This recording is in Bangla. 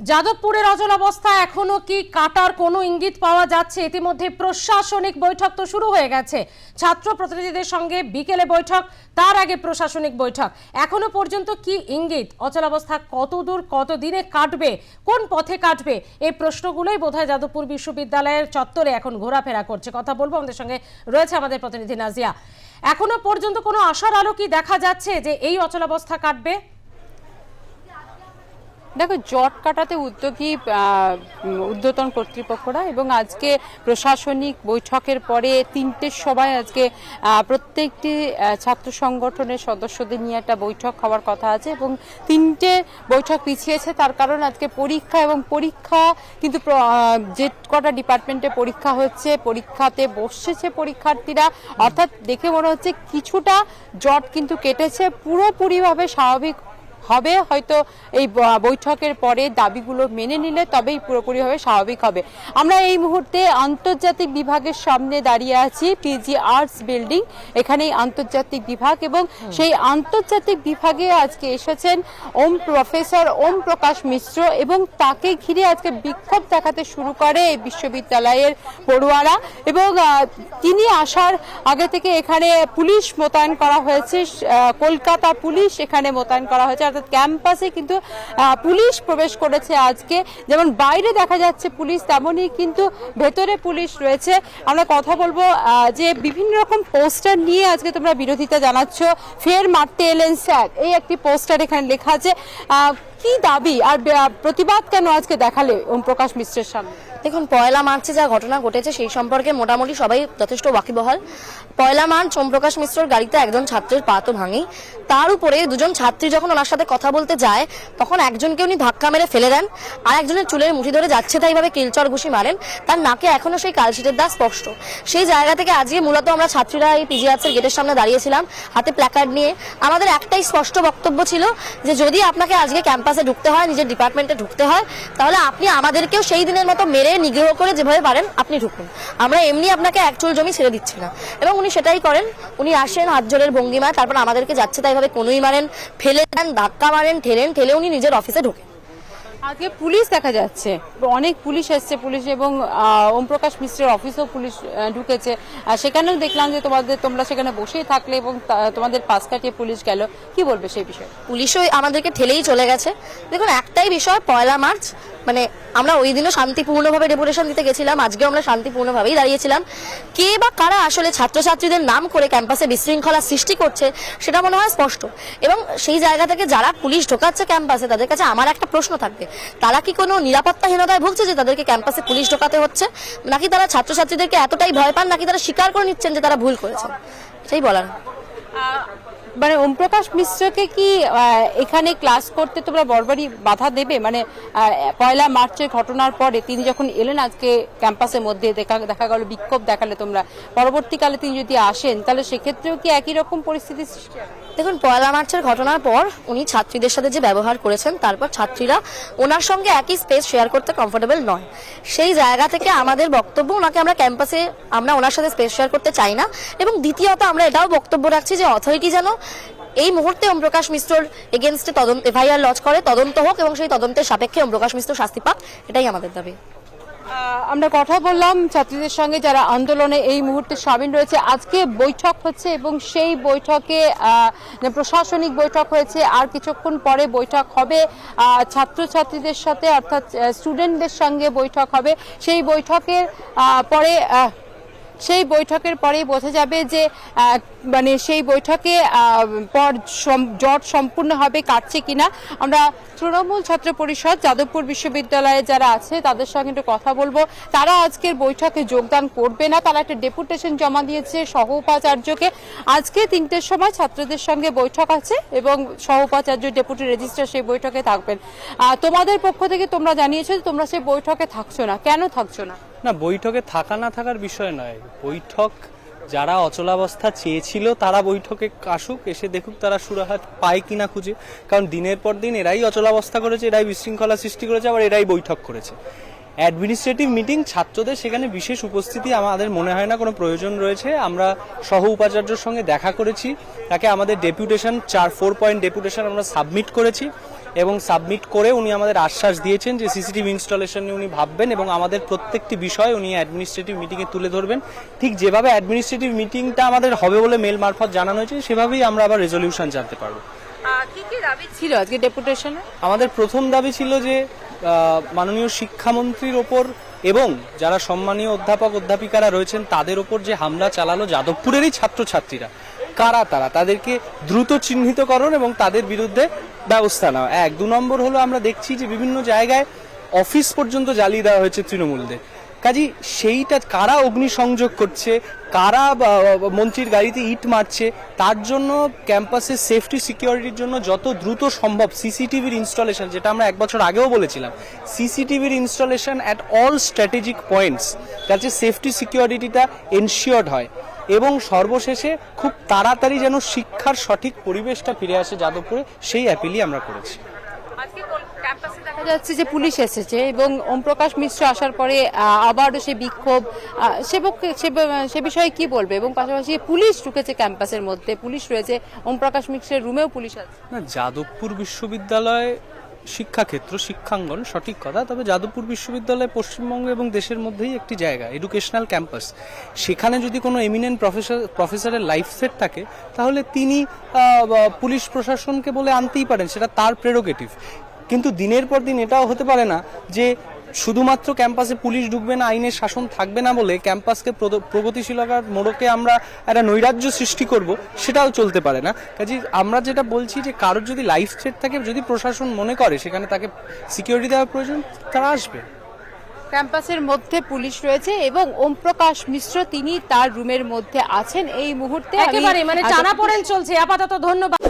যাদবপুরের অচল অবস্থা, এখনও কি কাটার কোনো ইঙ্গিত পাওয়া যাচ্ছে? ইতিমধ্যে প্রশাসনিক বৈঠক তো শুরু হয়ে গেছে। ছাত্র প্রতিনিধিদের সঙ্গে বিকেলে বৈঠক, তার আগে প্রশাসনিক বৈঠক। এখনও পর্যন্ত কি ইঙ্গিত? অচল অবস্থা কত দূর কত দিনে কাটবে? কোন পথে কাটবে? এই প্রশ্নগুলোই বোধহয় যাদবপুর বিশ্ববিদ্যালয়ের চত্বরে এখন ঘোরাফেরা করছে। কথা বলব আমাদের সঙ্গে রয়েছে আমাদের প্রতিনিধি নাজিয়া। এখনও পর্যন্ত কোনো আশার আলো কি দেখা যাচ্ছে যে এই অচলাবস্থা কাটবে? দেখো, জট কাটাতে উদ্যোগী ঊর্ধ্বতন কর্তৃপক্ষরা এবং আজকে প্রশাসনিক বৈঠকের পরে তিনটের সবাই আজকে প্রত্যেকটি ছাত্র সংগঠনের সদস্যদের নিয়ে একটা বৈঠক হওয়ার কথা আছে এবং তিনটে বৈঠক পিছিয়েছে। তার কারণ আজকে পরীক্ষা এবং পরীক্ষা কিন্তু যে কটা ডিপার্টমেন্টে পরীক্ষা হচ্ছে, পরীক্ষাতে বসেছে পরীক্ষার্থীরা, অর্থাৎ দেখে মনে হচ্ছে কিছুটা জট কিন্তু কেটেছে। পুরোপুরিভাবে স্বাভাবিক হবে হয়তো এই বৈঠকের পরে দাবিগুলো মেনে নিলে তবেই পুরোপুরিভাবে স্বাভাবিক হবে। আমরা এই মুহূর্তে আন্তর্জাতিক বিভাগের সামনে দাঁড়িয়ে আছি পিজি আর্টস বিল্ডিং এখানেই আন্তর্জাতিক বিভাগ এবং সেই আন্তর্জাতিক বিভাগে আজকে এসেছেন ওম প্রফেসর ওম প্রকাশ মিশ্র এবং তাকে ঘিরে আজকে বিক্ষোভ দেখাতে শুরু করে এই বিশ্ববিদ্যালয়ের পড়ুয়ারা এবং তিনি আসার আগে থেকে এখানে পুলিশ মোতায়েন করা হয়েছে কলকাতা পুলিশ এখানে মোতায়েন করা হয়েছে। অর্থাৎ ক্যাম্পাসে কিন্তু পুলিশ প্রবেশ করেছে আজকে। যেমন বাইরে দেখা যাচ্ছে পুলিশ, তেমনই কিন্তু ভেতরে পুলিশ রয়েছে। আমরা কথা বলব যে বিভিন্ন রকম পোস্টার নিয়ে আজকে তোমরা বিরোধিতা জানাচ্ছ। ফের মারতে এলেন স্যার। এই একটি পোস্টার এখানে লেখা আছে। কি দাবি? আর প্রতিবাদ কেন আজকে দেখালে, ওম প্রকাশ মিশ্রের সামনে? দেখুন, পয়লা মার্চে যা ঘটনা ঘটেছে সেই সম্পর্কে মোটামুটি সবাই যথেষ্ট ওয়াকিবহাল। পয়লা মার্চ সোমপ্রকাশ মিশ্রর গাড়িতে একজন ছাত্রের পা তো তার উপরে দুজন ছাত্রী যখন ওনার সাথে কথা বলতে যায়, তখন একজনকে উনি ধাক্কা মেরে ফেলে দেন, আর একজনের চুলের মুঠি ধরে যাচ্ছে তাই ভাবে কিলচর ঘুষি মারেন। তার নাকে এখনও সেই কালশিটের দাগ স্পষ্ট। সেই জায়গা থেকে আজকে মূলত আমরা ছাত্রীরা এই পিজিআরসের গেটের সামনে দাঁড়িয়েছিলাম, হাতে প্ল্যাকার্ড নিয়ে। আমাদের একটাই স্পষ্ট বক্তব্য ছিল যে যদি আপনাকে আজকে ক্যাম্পাসে ঢুকতে হয়, নিজের ডিপার্টমেন্টে ঢুকতে হয়, তাহলে আপনি আমাদেরকেও সেই দিনের মতো মেরে নিগ্রহ করে যেভাবে পারেন আপনি ঢুকুন। আমরা এমনি আপনাকে একচুল জমি ছেড়ে দিচ্ছি না। এবং উনি সেটাই করেন। উনি আসেন হাত জোরের ভঙ্গিমায় তারপর আমাদেরকে যাচ্ছে তাই ভাবে কোনোই মারেন ফেলে দেন ধাক্কা মারেন ঠেলেন ঠেলে উনি নিজের অফিসে ঢোকেন। আজকে পুলিশ দেখা যাচ্ছে। অনেক পুলিশ এসছে পুলিশ এবং ওম প্রকাশ মিশ্রের অফিসেও পুলিশ ঢুকেছে। আর সেখানেও দেখলাম যে তোমাদের তোমরা সেখানে বসেই থাকলে এবং তোমাদের পাশ কাটিয়ে পুলিশ গেল। কি বলবে সেই বিষয়ে? পুলিশও আমাদেরকে ঠেলেই চলে গেছে। দেখুন একটাই বিষয় পয়লা মার্চ। মানে আমরা ওই দিনও শান্তিপূর্ণভাবে ডেপুটেশন দিতে গেছিলাম, আজকেও আমরা শান্তিপূর্ণভাবেই দাঁড়িয়েছিলাম। কে বা কারা আসলে ছাত্রছাত্রীদের নাম করে ক্যাম্পাসে বিশৃঙ্খলা সৃষ্টি করছে, সেটা মনে হয় স্পষ্ট। এবং সেই জায়গা থেকে যারা পুলিশ ঢোকাচ্ছে ক্যাম্পাসে তাদের কাছে আমার একটা প্রশ্ন থাকবে। তারা কি কোনো নিরাপত্তাহীনতায় ভুগছে যে তাদেরকে ক্যাম্পাসে পুলিশ ঢোকাতে হচ্ছে? নাকি তারা ছাত্রছাত্রীদেরকে এতটাই ভয় পান, নাকি তারা স্বীকার করে নিচ্ছেন যে তারা ভুল করেছেন সেই বলার। মানে ওম প্রকাশ মিশ্রকে কি এখানে ক্লাস করতে তোমরা বরবারই বাধা দেবে? মানে পয়লা মার্চের ঘটনার পরে তিনি যখন এলেন আজকে ক্যাম্পাসের মধ্যে, দেখা দেখা গেল, বিক্ষোভ দেখালে তোমরা। পরবর্তীকালে তিনি যদি আসেন, তাহলে সেক্ষেত্রেও কি একই রকম পরিস্থিতি দেখুন, পয়লা মার্চের ঘটনার পর উনি ছাত্রীদের সাথে যে ব্যবহার করেছেন, তারপর ছাত্রীরা ওনার সঙ্গে একই স্পেস শেয়ার করতে কমফোর্টেবল নয়। সেই জায়গা থেকে আমাদের বক্তব্য, ওনাকে আমরা ক্যাম্পাসে, আমরা ওনার সাথে স্পেস শেয়ার করতে চাই না। এবং দ্বিতীয়ত, আমরা এটাও বক্তব্য রাখছি যে অথরিটি যেন এই মুহূর্তে ওমপ্রকাশ মিশ্রর এগেনস্টে তদন্ত এফআইআর লজ করে, তদন্ত হোক এবং সেই তদন্তের সাপেক্ষে ওমপ্রকাশ মিশ্র শাস্তি পাক, এটাই আমাদের দাবি। আমরা কথা বললাম ছাত্রীদের সঙ্গে যারা আন্দোলনে এই মুহূর্তে সামিল রয়েছে। আজকে বৈঠক হচ্ছে এবং সেই বৈঠকে প্রশাসনিক বৈঠক হয়েছে। আর কিছুক্ষণ পরে বৈঠক হবে ছাত্রছাত্রীদের সাথে অর্থাৎ স্টুডেন্টদের সঙ্গে বৈঠক হবে। সেই বৈঠকের পরে সেই বৈঠকের পরেই বোঝা যাবে যে মানে সেই বৈঠকে পর জট সম্পূর্ণ হবে, কাটছে কিনা। আমরা তৃণমূল ছাত্র পরিষদ, যাদবপুর বিশ্ববিদ্যালয়ে যারা আছে, তাদের সঙ্গে একটু কথা বলব। তারা আজকের বৈঠকে যোগদান করবে না। তারা একটা ডেপুটেশন জমা দিয়েছে সহ উপাচার্যকে আজকে তিনটের সময় ছাত্রদের সঙ্গে বৈঠক আছে এবং সহ উপাচার্য ডেপুটি রেজিস্ট্রার সেই বৈঠকে থাকবেন। তোমাদের পক্ষ থেকে তোমরা জানিয়েছো তোমরা সেই বৈঠকে থাকছো না। কেন থাকছো না? না, বৈঠকে থাকা না থাকার বিষয় নয়। বৈঠক যারা অচলাবস্থা চেয়েছিল, তারা বৈঠকে আসুক, এসে দেখুক তারা সুরাহাত পায় কিনা খুঁজে। কারণ দিনের পর দিন এরাই অচলাবস্থা করেছে, এরাই বিশৃঙ্খলা সৃষ্টি করেছে, আবার এরাই বৈঠক করেছে। অ্যাডমিনিস্ট্রেটিভ মিটিং ছাত্রদের সেখানে বিশেষ উপস্থিতি আমাদের মনে হয় না, কোনো প্রয়োজন রয়েছে। আমরা সহ উপাচার্যর সঙ্গে দেখা করেছি, তাকে আমাদের ডেপুটেশন চার ফোর পয়েন্ট ডেপুটেশন আমরা সাবমিট করেছি। এবং সাবমিট করে উনি আমাদের আশ্বাস দিয়েছেন যে সিসিটিভি ইনস্টলেশন নিয়ে উনি ভাববেন এবং আমাদের প্রত্যেকটি বিষয় উনি অ্যাডমিনিস্ট্রেটিভ মিটিংয়ে তুলে ধরবেন। ঠিক যেভাবে অ্যাডমিনিস্ট্রেটিভ মিটিংটা আমাদের হবে বলে মেল মারফত জানানো হয়েছে সেভাবেই আমরা আবার রেজলিউশন জানতে পারব। ছিল আজকে ডেপুটেশনে? আমাদের প্রথম দাবি ছিল যে মাননীয় শিক্ষামন্ত্রীর ওপর এবং যারা সম্মানীয় অধ্যাপক অধ্যাপিকারা রয়েছেন তাদের ওপর যে হামলা চালালো যাদবপুরেরই ছাত্রছাত্রীরা। কারা তারা? তাদেরকে দ্রুত চিহ্নিতকরণ এবং তাদের বিরুদ্ধে ব্যবস্থা নেওয়া। এক, দু নম্বর হলো আমরা দেখছি যে বিভিন্ন জায়গায় অফিস পর্যন্ত জ্বালিয়ে দেওয়া হয়েছে তৃণমূলদের। কাজী, সেইটা কারা অগ্নিসংযোগ করছে? কারা মন্ত্রীর গাড়িতে ইট মারছে? তার জন্য ক্যাম্পাসের সেফটি, সিকিউরিটির জন্য যত দ্রুত সম্ভব সিসিটিভির ইনস্টলেশন, যেটা আমরা এক বছর আগেও বলেছিলাম, সিসিটিভির installation at all strategic points যাতে সেফটি, সিকিউরিটিটা এনশিওর্ড হয়। এবং সর্বশেষে খুব তাড়াতাড়ি যেন শিক্ষার সঠিক পরিবেশটা ফিরে আসে যাদবপুরে সেই অ্যাপিলই আমরা করেছি। ক্যাম্পাসে দেখা যাচ্ছে যে পুলিশ এসেছে এবং ওমপ্রকাশ মিশ্র আসার পরে আবারও সে বিক্ষোভ আহ, সে পক্ষে সে সে বিষয়ে কি বলবে? এবং পাশাপাশি পুলিশ ঢুকেছে ক্যাম্পাসের মধ্যে পুলিশ রয়েছে ওমপ্রকাশ মিশ্রের রুমেও পুলিশ আছে। না যাদবপুর বিশ্ববিদ্যালয় শিক্ষাক্ষেত্র, শিক্ষাঙ্গন, সঠিক কথা। তবে যাদবপুর বিশ্ববিদ্যালয় পশ্চিমবঙ্গ এবং দেশের মধ্যেই একটি জায়গা এডুকেশনাল ক্যাম্পাস সেখানে যদি কোনো এমিনেন্ট প্রফেসর প্রফেসরের লাইফ সেট থাকে, তাহলে তিনি পুলিশ প্রশাসনকে বলে আনতেই পারেন, সেটা তার প্রেরোগেটিভ কিন্তু দিনের পর দিন এটাও হতে পারে না যে শুধুমাত্র ক্যাম্পাসে পুলিশ ঢুকবে না আইনের শাসন থাকবে না বলে ক্যাম্পাসকে প্রগতিশীলতার মোড়কে আমরা একটা নৈরাজ্য সৃষ্টি করব সেটাও চলতে পারে না। কাজে আমরা যেটা বলছি যে কারোর যদি লাইফ থ্রেট থাকে যদি প্রশাসন মনে করে সেখানে তাকে সিকিউরিটি দেওয়ার প্রয়োজন তারা আসবে। ক্যাম্পাসের মধ্যে পুলিশ রয়েছে এবং ওমপ্রকাশ মিশ্র তিনি তার রুমের মধ্যে আছেন। এই মুহূর্তে একেবারে মানে আজ- টানাপোড়েন চলছে। আপাতত ধন্যবাদ।